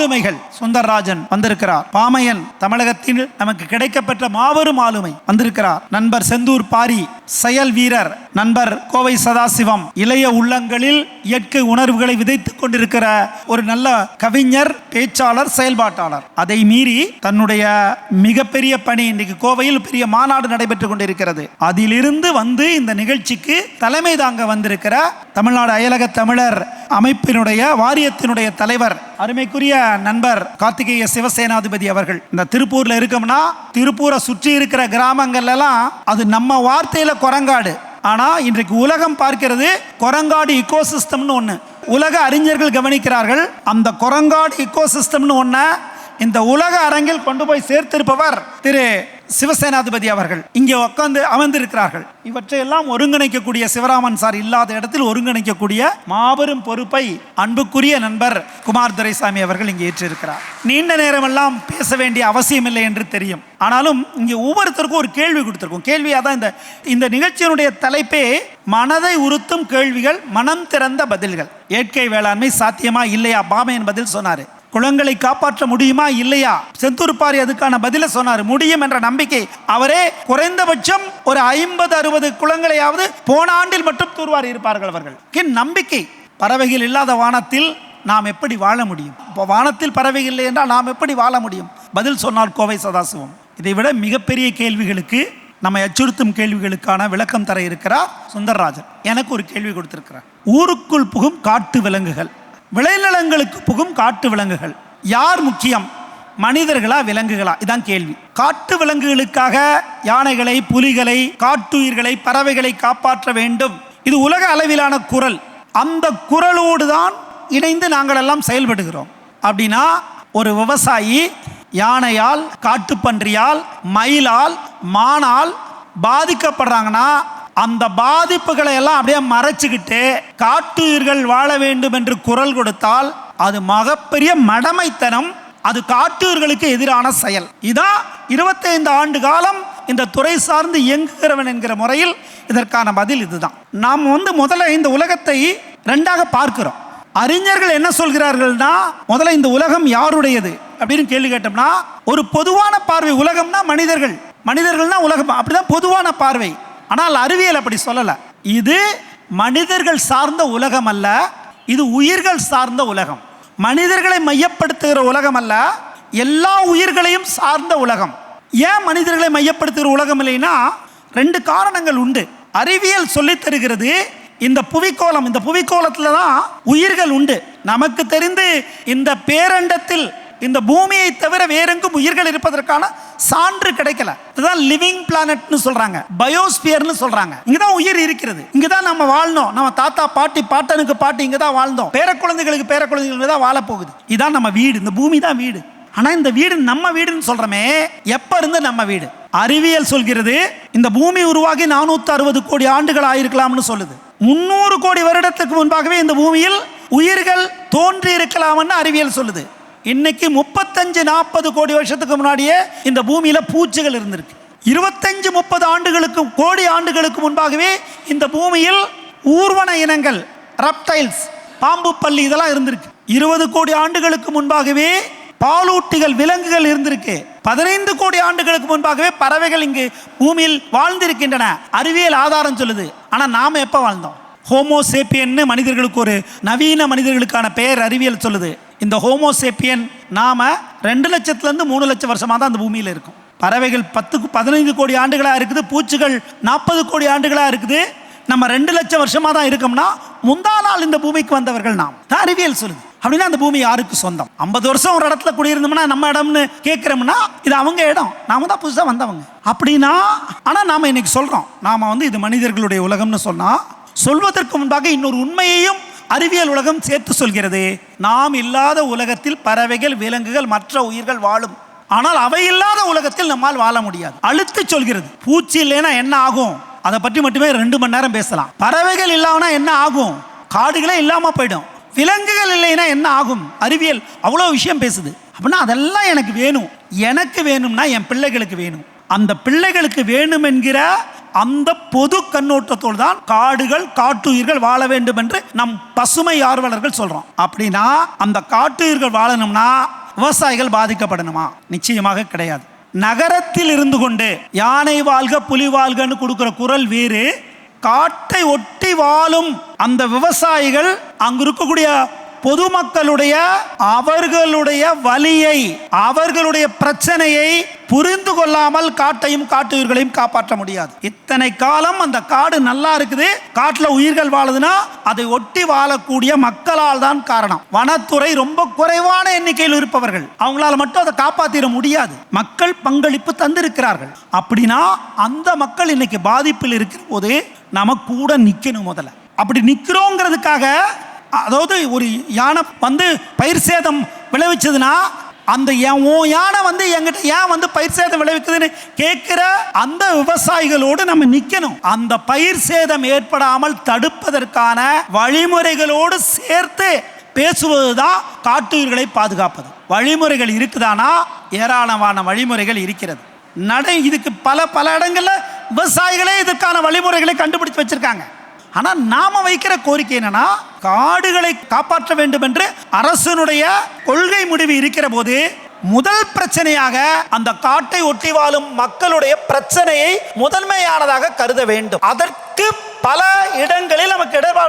ஆளுமைகள் சுந்தரராஜன் வந்திருக்கிறார். பாமையன் தமிழகத்தில் நமக்கு கிடைக்கப்பெற்ற மாபெரும் ஆளுமை வந்திருக்கிறார். நண்பர் செந்தூர் பாரி செயல் வீரர் நண்பர் கோவை சதாசிவம். இளைய உள்ளங்களில் இயற்கை உணர்வுகளை விதைத்துக் கொண்டிருக்கிற ஒரு நல்ல கவிஞர் பேச்சாளர் செயல்பாட்டாளர். அதை மீறி தன்னுடைய மிகப்பெரிய பணி இன்றைக்கு கோவையில் பெரிய மாநாடு நடைபெற்றுக் கொண்டிருக்கிறது. அதிலிருந்து வந்து இந்த நிகழ்ச்சிக்கு தலைமை தாங்க வந்திருக்கிற தமிழ்நாடு அயலக தமிழர் அமைப்பினுடைய வாரியத்தினுடைய தலைவர் அருமைக்குரிய நண்பர் கார்த்திகேய சிவசேனாதிபதி அவர்கள். இந்த திருப்பூர்ல இருக்கோம்னா திருப்பூரை சுற்றி இருக்கிற கிராமங்கள்ல எல்லாம் அது நம்ம வார்த்தையில குரங்காடு. ஆனால் இன்றைக்கு உலகம் பார்க்கிறது குரங்காடு இக்கோசிஸ்டம்னு ஒன்று உலக அறிஞர்கள் கவனிக்கிறார்கள் அந்த குரங்காடு இக்கோசிஸ்டம்னு ஒன்று இந்த உலக அரங்கில் கொண்டு போய் சேர்த்திருப்பவர் திரு சிவசேனாதிபதி அவர்கள். இங்கே உட்கார்ந்து அமர்ந்திருக்கிறார்கள். இவற்றையெல்லாம் ஒருங்கிணைக்கக்கூடிய சிவராமன் சார் இல்லாத இடத்தில் ஒருங்கிணைக்கக்கூடிய மாபெரும் பொறுப்பை அன்புக்குரிய நண்பர் குமார் துரைசாமி அவர்கள் இங்கே ஏற்றிருக்கிறார். நீண்ட நேரமெல்லாம் பேச வேண்டிய அவசியம் இல்லை என்று தெரியும். ஆனாலும் இங்கே ஒவ்வொருத்தருக்கும் ஒரு கேள்வி கொடுத்துருக்கோம். கேள்வியாக தான் இந்த இந்த நிகழ்ச்சியினுடைய தலைப்பே மனதை உறுத்தும் கேள்விகள் மனம் திறந்த பதில்கள். இயற்கை வேளாண்மை சாத்தியமா இல்லையா? பாமையன் பதில் சொன்னார். குளங்களை காப்பாற்ற முடியுமா இல்லையா? செந்தூர்பாரி அதுக்கான பதில சொன்னார். முடியும் என்ற நம்பிக்கை. அவரே குறைந்தபட்சம் ஒரு ஐம்பது அறுபது குளங்களையாவது போன ஆண்டில் மட்டும் தூர்வாரி இருப்பார்கள் அவர்கள். கின் நம்பிக்கை? பறவைகள் இல்லாத வானத்தில் நாம் எப்படி வாழ முடியும்? இப்போ வானத்தில் பறவைகள் இல்லை என்றால் நாம் எப்படி வாழ முடியும்? பதில் சொன்னால் கோவை சதாசிவம். இதை விட மிகப்பெரிய கேள்விகளுக்கு நம்மை அச்சுறுத்தும் கேள்விகளுக்கான விளக்கம் தர இருக்கிறார் சுந்தரராஜன். எனக்கு ஒரு கேள்வி கொடுத்திருக்கிறார். ஊருக்குள் புகும் காட்டு விலங்குகள். விளைநிலங்களுக்கு புகும் காட்டு விலங்குகள். யார் முக்கியம்? மனிதர்களா விலங்குகளா? இதான் கேள்வி. காட்டு விலங்குகளுக்காக யானைகளை புலிகளை காட்டுயிர்களை பறவைகளை காப்பாற்ற வேண்டும். இது உலக அளவிலான குரல். அந்த குரலோடு தான் இணைந்து நாங்கள் எல்லாம் செயல்படுகிறோம். அப்படின்னா ஒரு விவசாயி யானையால் காட்டுப்பன்றியால் மயிலால் மானால் பாதிக்கப்படுறாங்கன்னா அந்த பாதிப்புகளை எல்லாம் அப்படியே மறைச்சுக்கிட்டு காட்டுயிர்கள் வாழ வேண்டும் என்று குரல் கொடுத்தால் அது மகப்பெரிய மடமைத்தனம் அது காட்டுயிர்களுக்கு எதிரான செயல். இதான் இருபத்தைந்து ஆண்டு காலம் இந்த துறை சார்ந்து இயங்குகிறவன் என்கிற முறையில் இதற்கான பதில் இதுதான். நாம் வந்து முதல்ல இந்த உலகத்தை ரெண்டாக பார்க்கிறோம். அறிஞர்கள் என்ன சொல்கிறார்கள்னா முதல்ல இந்த உலகம் யாருடையது அப்படின்னு கேள்வி கேட்டோம்னா ஒரு பொதுவான பார்வை உலகம்னா மனிதர்கள். மனிதர்கள்னா உலகம் அப்படிதான் பொதுவான பார்வை. ஆனால் அறிவியல் அப்படி சொல்லலை. இது மனிதர்கள் சார்ந்த உலகம் அல்ல இது உயிர்கள் சார்ந்த உலகம். மனிதர்களை மையப்படுத்துகிற உலகம் அல்ல எல்லா உயிர்களையும் சார்ந்த உலகம். ஏன் மனிதர்களை மையப்படுத்துகிற உலகம் இல்லைன்னா ரெண்டு காரணங்கள் உண்டு. அறிவியல் சொல்லித் தருகிறது இந்த புவிக்கோளம் இந்த புவிக்கோளத்தில் தான் உயிர்கள் உண்டு. நமக்கு தெரிந்து இந்த பேரண்டத்தில் இந்த பூமியை தவிர வேறெங்கும் உயிர்கள் இருப்பதற்கான சான்று கிடைக்கல. இதுதான் லிவிங் பிளானட்னு சொல்றாங்க. பயோஸ்பியர்னு சொல்றாங்க. இங்கதான் உயிர் இருக்கிறது. இங்கதான் நம்ம வாழ்ந்தோம். நம்ம தாத்தா பாட்டி பாட்டனுக்கு பாட்டி இங்கதான் வாழ்ந்தோம். பேர குழந்தைகளுக்கு பேர குழந்தைகளுக்கு தான் வாழ போகுது. இதான் நம்ம வீடு. இந்த பூமி தான் வீடு. ஆனா இந்த வீடு நம்ம வீடுன்னு சொல்றோமே எப்ப இருந்து நம்ம வீடு? அறிவியல் சொல்கிறது இந்த பூமி உருவாகி நானூத்தி அறுபது கோடி ஆண்டுகள் ஆயிருக்கலாம்னு சொல்லுது. முன்னூறு கோடி வருடத்துக்கு முன்பாகவே இந்த பூமியில் உயிர்கள் தோன்றி இருக்கலாம்னு அறிவியல் சொல்லுது. இன்னைக்கு முப்பத்தஞ்சு நாற்பது கோடி வருஷத்துக்கு முன்னாடியே இந்த பூமியில பூச்சிகள் இருந்திருக்கு. இருபத்தஞ்சு முப்பது ஆண்டுகளுக்கு கோடி ஆண்டுகளுக்கு முன்பாகவே இந்த பூமியில் ஊர்வன இனங்கள் ரப்டைல்ஸ் பாம்பு பள்ளி இதெல்லாம் இருந்திருக்கு. இருபது கோடி ஆண்டுகளுக்கு முன்பாகவே பாலூட்டிகள் விலங்குகள் இருந்திருக்கு. பதினைந்து கோடி ஆண்டுகளுக்கு முன்பாகவே பறவைகள் இங்கு பூமியில் வாழ்ந்திருக்கின்றன. அறிவியல் ஆதாரம் சொல்லுது. ஆனால் நாம் எப்போ வாழ்ந்தோம்? ஹோமோசேப்பியன்னு மனிதர்களுக்கு ஒரு நவீன மனிதர்களுக்கான பெயர் அறிவியல் சொல்லுது. இந்த ஹோமோசேப்பியன் நாம் ரெண்டு லட்சத்துலேருந்து மூணு லட்சம் வருஷமாக தான் அந்த பூமியில் இருக்கும். பறவைகள் பத்துக்கு பதினைந்து கோடி ஆண்டுகளாக இருக்குது பூச்சிகள் நாற்பது கோடி ஆண்டுகளாக இருக்குது. நம்ம ரெண்டு லட்சம் வருஷமாக தான் இருக்கோம்னா முந்தா நாள் இந்த பூமிக்கு வந்தவர்கள் நாம். தான் அறிவியல் சொல்லுது. அப்படின்னா அந்த பூமி யாருக்கு சொந்தம்? ஐம்பது வருஷம் ஒரு இடத்துல குடியிருந்தோம்னா நம்ம இடம்னு கேட்குறோம்னா இது அவங்க இடம். நாம தான் புதுசாக வந்தவங்க. அப்படின்னா ஆனால் நாம் இன்னைக்கு சொல்கிறோம் நாம் வந்து இது மனிதர்களுடைய உலகம்னு சொன்னால் சொல்வதற்கு முன்பாக இன்னொரு உண்மையையும் அறிவியல் உலகம் சேர்த்து சொல்கிறது நாம் இல்லாத உலகத்தில் பறவைகள் விலங்குகள் மற்ற உயிர்கள் வாழும். ஆனால் அவை இல்லாத உலகத்தில் நம்மால் வாழ முடியாது. அழுத்து சொல்கிறது பூச்சி இல்லைன்னா என்ன ஆகும்? அதை பற்றி மட்டுமே ரெண்டு மணி நேரம் பேசலாம். பறவைகள் இல்லாமனா என்ன ஆகும்? காடுகளே இல்லாம போயிடும். விலங்குகள் இல்லைன்னா என்ன ஆகும்? அறிவியல் அவ்வளோ விஷயம் பேசுது. அப்படின்னா அதெல்லாம் எனக்கு வேணும். எனக்கு வேணும்னா என் பிள்ளைகளுக்கு வேணும். அந்த பிள்ளைகளுக்கு வேணும் என்கிற அந்த பொது கண்ணோட்டத்தோடு தான் காடுகள் காட்டுயிர்கள் வாழ வேண்டும் என்று நம் பசுமை ஆர்வலர்கள் சொல்றோம். அப்படின்னா அந்த காட்டுயிர்கள் வாழணும்னா விவசாயிகள் பாதிக்கப்படணுமா? நிச்சயமாக கிடையாது. நகரத்தில் இருந்து கொண்டு யானை வாழ்க புலி வாழ்கன்னு கொடுக்கிற குரல் வேறு. காட்டை ஒட்டி வாழும் அந்த விவசாயிகள் அங்கு இருக்கக்கூடிய பொதுமக்களுடைய அவர்களுடைய வலியை அவர்களுடைய பிரச்சனையை புரிந்து கொள்ளாமல் காட்டையும் காட்டுயிர்களையும் காப்பாற்ற முடியாது. இத்தனை காலம் அந்த காடு நல்லா இருக்குது காட்டுல உயிர்கள் வாழுதுன்னா அதை ஒட்டி வாழக்கூடிய மக்களால் தான் காரணம். வனத்துறை ரொம்ப குறைவான எண்ணிக்கையில் இருப்பவர்கள். அவங்களால மட்டும் அதை காப்பாத்திட முடியாது. மக்கள் பங்களிப்பு தந்திருக்கிறார்கள். அப்படின்னா அந்த மக்கள் இன்னைக்கு பாதிப்பில் இருக்கிற போது நம்ம கூட நிக்கணும் முதல்ல. அப்படி நிக்கிறோங்கிறதுக்காக அதாவது ஒரு யானை வந்து பயிர் சேதம் விளைவிச்சதுன்னா அந்த என் உன் யானை வந்து என்கிட்ட ஏன் வந்து பயிர் சேதம் விளைவிக்குதுன்னு கேட்கிற அந்த விவசாயிகளோடு நம்ம நிற்கணும் அந்த பயிர் சேதம் ஏற்படாமல் தடுப்பதற்கான வழிமுறைகளோடு சேர்த்து பேசுவது தான் காட்டுயிர்களை பாதுகாப்பது. வழிமுறைகள் இருக்குதானா? ஏராளமான வழிமுறைகள் இருக்கிறது. நடை இதுக்கு பல பல இடங்களில் விவசாயிகளே இதற்கான வழிமுறைகளை கண்டுபிடிச்சு வச்சிருக்காங்க. ஆனால் நாம வைக்கிற கோரிக்கை என்னன்னா காடுகளை காப்பாற்ற வேண்டும் என்று அரசனுடைய கொள்கை முடிவு இருக்கிற போது முதல் பிரச்சனையாக அந்த காட்டை ஒட்டி வாழும் மக்களுடைய பிரச்சனையை முதன்மையானதாக கருத வேண்டும். அதற்கு பல இடங்களில் நமக்கு இடர்பா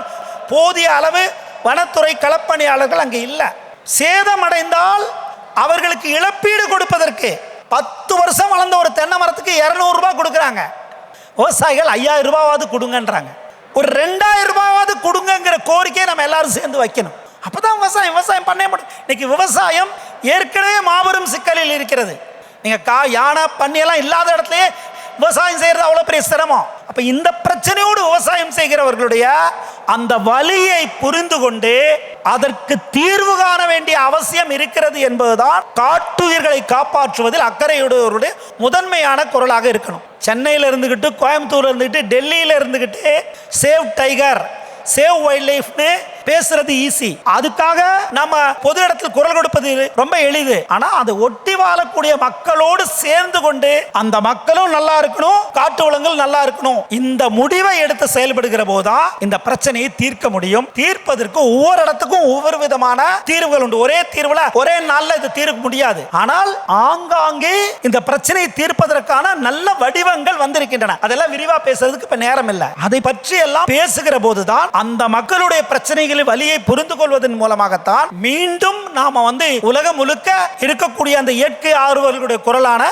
போதிய அளவு வனத்துறை களப்பணியாளர்கள் அங்கே இல்லை. சேதமடைந்தால் அவர்களுக்கு இழப்பீடு கொடுப்பதற்கு பத்து வருஷம் வளர்ந்த ஒரு தென்னை மரத்துக்கு இரநூறுபா கொடுக்குறாங்க. விவசாயிகள் ஐயாயிரம் ரூபாவது கொடுங்கன்றாங்க. ஒரு ரெண்டாயிரம் ரூபாவது கொடுங்கங்கிற கோரிக்கையை நம்ம எல்லாரும் சேர்ந்து வைக்கணும். அப்போதான் விவசாயம் விவசாயம் பண்ண முடியும். இன்னைக்கு விவசாயம் ஏற்கனவே மாபெரும் சிக்கலில் இருக்கிறது. நீங்கள் கா யானை பண்ணியெல்லாம் இல்லாத இடத்துலயே விவசாயம் செய்கிறது அவ்வளோ பெரிய சிரமம். அப்போ இந்த பிரச்சனையோடு விவசாயம் செய்கிறவர்களுடைய அந்த வலியை புரிந்து கொண்டு அதற்கு தீர்வு காண வேண்டிய அவசியம் இருக்கிறது என்பதுதான் காட்டுயிர்களை காப்பாற்றுவதில் அக்கறையுடையவருடைய முதன்மையான குரலாக இருக்கணும். சென்னையில் இருந்துக்கிட்டு கோயம்புத்தூர்ல இருந்துக்கிட்டு டெல்லியில இருந்துக்கிட்டு சேவ் டைகர் சேவ் வைல்ட் லைஃப்னு பேசுறது ஈஸி அதுக்காக நம்ம பொது இடத்தில் குரல் கொடுப்பது ரொம்ப எளிது. ஆனா அதை ஒட்டி வாழக்கூடிய மக்களோடு சேர்ந்து கொண்டு அந்த மக்களும் நல்லா இருக்கணும் காட்டு வளங்கள் நல்லா இருக்கணும். இந்த முடிவை எடுத்து செயல்படுகிற போதுதான் இந்த பிரச்சனையை தீர்க்க முடியும். தீர்ப்பதற்கு ஒவ்வொரு இடத்துக்கும் ஒவ்வொரு விதமான தீர்வுகள் உண்டு. ஒரே தீர்வுல ஒரே நாள்ல இது தீர்க்க முடியாது. ஆனால் ஆங்காங்கே இந்த பிரச்சனையை தீர்ப்பதற்கான நல்ல வடிவங்கள் வந்திருக்கின்றன. அதெல்லாம் விரிவா பேசுறதுக்கு இப்ப நேரம் இல்லை. அதை பற்றி எல்லாம் பேசுகிற போதுதான் அந்த மக்களுடைய பிரச்சனைகளின் வழியை புரிந்து கொள்வதன் மூலமாகத்தான் மீண்டும் நாம வந்து உலகம் முழுக்க இருக்கக்கூடிய அந்த இயற்கை ஆர்வர்களுடைய குரலான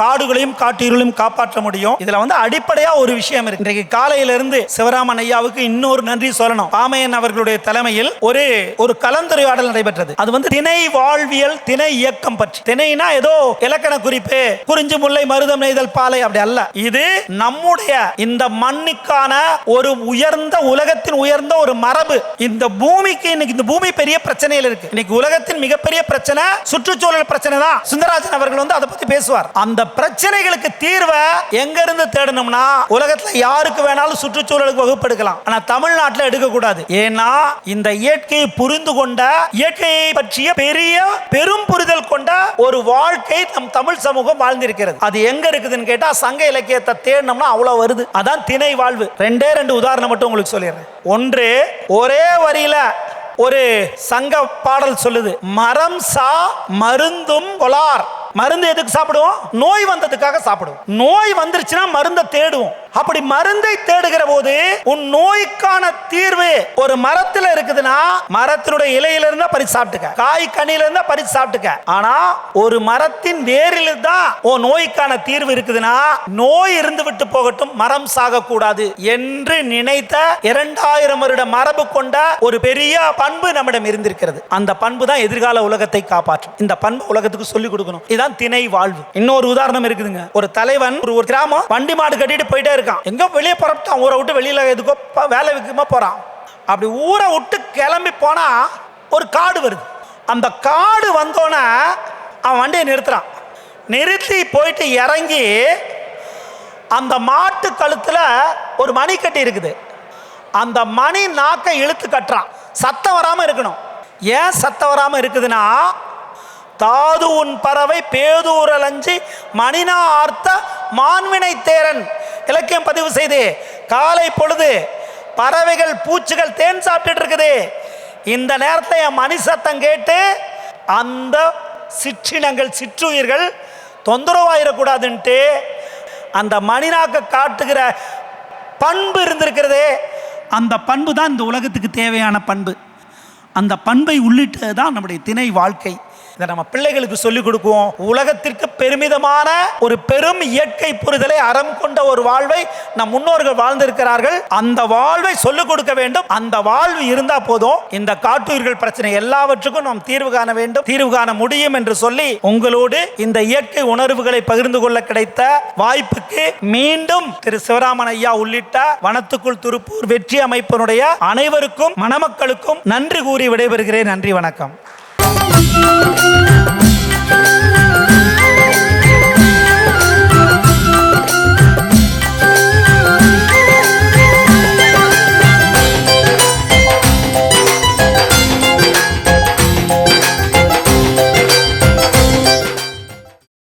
காடுகளையும் காட்டீர்களையும் காப்பாற்ற முடியும். இதுல வந்து அடிப்படையா ஒரு விஷயம் இருக்கு. இன்றைக்கு காலையில இருந்து சிவராமன் ஐயாவுக்கு இன்னொரு நன்றி சொல்லணும். பாமையன் அவர்களுடைய தலைமையில் ஒரு ஒரு கலந்துரையாடல் நடைபெற்றது. அது வந்து திணை வாழ்வியல் திணை இயக்கம் பற்றி. திணைனா ஏதோ இலக்கண குறிப்பு குறிஞ்சி முல்லை மருதம் நெய்தல் பாலை அப்படி அல்ல. இது நம்முடைய இந்த மண்ணுக்கான ஒரு உயர்ந்த உலகத்தின் உயர்ந்த ஒரு மரபு. இந்த பூமிக்கு இன்னைக்கு இந்த பூமி பெரிய பிரச்சனையில் இருக்கு. இன்னைக்கு உலகத்தின் மிகப்பெரிய பிரச்சனை சுற்றுச்சூழல் பிரச்சனை தான் சுந்தரராஜன் அவர்கள் வந்து அதை பத்தி பேசுவார். அந்த பிரச்சனைகளுக்கு தீர்வை எங்க இருந்து தேடணும்னா உலகத்துல யாருக்கு வேணாலும் சுற்றுச்சூழலுக்கு வகுப்பெடுக்கலாம். ஆனா தமிழ்நாட்டில் எடுக்க கூடாது ஏன்னா இந்த இயற்கையை புரிந்து கொண்ட இயற்கையை பற்றிய பெரிய பெரும் புரிதல் கொண்ட ஒரு வாழ்க்கை நம் தமிழ் சமூகம் வாழ்ந்திருக்கிறது. அது எங்க இருக்குதுன்னு கேட்டா சங்க இலக்கியத்தை தேடினோம்னா அவ்வளவு வருது. அதான் திணை வாழ்வு. ரெண்டே ரெண்டு உதாரணம் மட்டும் உங்களுக்கு சொல்லிடுறேன். ஒன்று ஒரே வரியில ஒரு சங்க பாடல் சொல்லுது. மரம் சா மருந்தும் கொலார் மருந்து எதுக்கு சாப்பிடுவோம்? நோய் வந்ததுக்காக சாப்பிடுவோம். நோய் வந்துருச்சுன்னா மருந்தை தேடுவோம். அப்படி மருந்தை தேடுகிற போது உன் நோய்க்கான தீர்வு ஒரு மரத்துல இருக்குதுன்னா மரத்தினுடைய இலையில இருந்தா பறிச்சு சாப்பிட்டுக்க. காய் கனியில இருந்தா பறிச்சு சாப்பிட்டுக்க. ஆனா ஒரு மரத்தின் வேரில் தான் உன் நோய்க்கான தீர்வு இருக்குதுன்னா நோய் இருந்து விட்டு போகட்டும் மரம் சாகக்கூடாது என்று நினைத்த இரண்டாயிரம் வருட மரபு கொண்ட ஒரு பெரிய பண்பு நம்மிடம் இருந்திருக்கிறது. அந்த பண்பு தான் எதிர்கால உலகத்தை காப்பாற்றும். இந்த பண்பு உலகத்துக்கு சொல்லிக் கொடுக்கணும். இதுதான் திணை வாழ்வு. இன்னொரு உதாரணம் இருக்குதுங்க. ஒரு தலைவன் ஒரு ஒரு கிராமம் வண்டி மாடு கட்டிட்டு போயிட்டே இருக்கான். எங்கே வெளியே புறப்பட்டான் ஊரை விட்டு வெளியில் எதுக்கோ வேலை விற்குமா போகிறான் அப்படி ஊரை விட்டு கிளம்பி போனால் ஒரு காடு வருது. அந்த காடு வந்தோன்னே அவன் வண்டியை நிறுத்துறான். நிறுத்தி போயிட்டு இறங்கி அந்த மாட்டு கழுத்தில் ஒரு மணி கட்டி இருக்குது. அந்த மணி நாக்கை இழுத்து கட்டுறான். சத்தம் வராமல் இருக்கணும். ஏன் சத்தம் வராமல் இருக்குதுன்னா தாது உன் பறவை பேதூரலஞ்சி மணினா ஆர்த்த மான்வினை தேரன் இலக்கியம் பதிவு செய்து காலை பொழுது பறவைகள் பூச்சிகள் தேன் சாப்பிட்டுட்டு இருக்குது. இந்த நேரத்தில் என் மணி சத்தம் கேட்டு அந்த சிற்றினங்கள் சிற்றுயிர்கள் தொந்தரவாயிடக்கூடாதுன்ட்டு அந்த மணிநாக்க காட்டுகிற பண்பு இருந்திருக்கிறதே அந்த பண்பு தான் இந்த உலகத்துக்கு தேவையான பண்பு. அந்த பண்பை உள்ளிட்டது தான் நம்முடைய திணை வாழ்க்கை. இதை நம்ம பிள்ளைகளுக்கு சொல்லிக் கொடுக்குவோம். உலகத்திற்கு பெருமிதமான ஒரு பெரும் இயற்கை புரிதலை அறம் கொண்ட ஒரு வாழ்வை நம் முன்னோர்கள் வாழ்ந்திருக்கிறார்கள். அந்த வாழ்வை சொல்லிக் கொடுக்க வேண்டும். அந்த வாழ்வு இருந்தா போதும். இந்த காட்டுயிர்கள் பிரச்சனை எல்லாவற்றுக்கும் நாம் தீர்வு காண வேண்டும். தீர்வு காண முடியும் என்று சொல்லி உங்களோடு இந்த இயற்கை உணர்வுகளை பகிர்ந்து கொள்ள கிடைத்த வாய்ப்புக்கு மீண்டும் திரு சிவராமன் ஐயா உள்ளிட்ட வனத்துக்குள் திருப்பூர் வெற்றி அமைப்பினுடைய அனைவருக்கும் மணமக்களுக்கும் நன்றி கூறி விடைபெறுகிறேன். நன்றி வணக்கம். Thank you.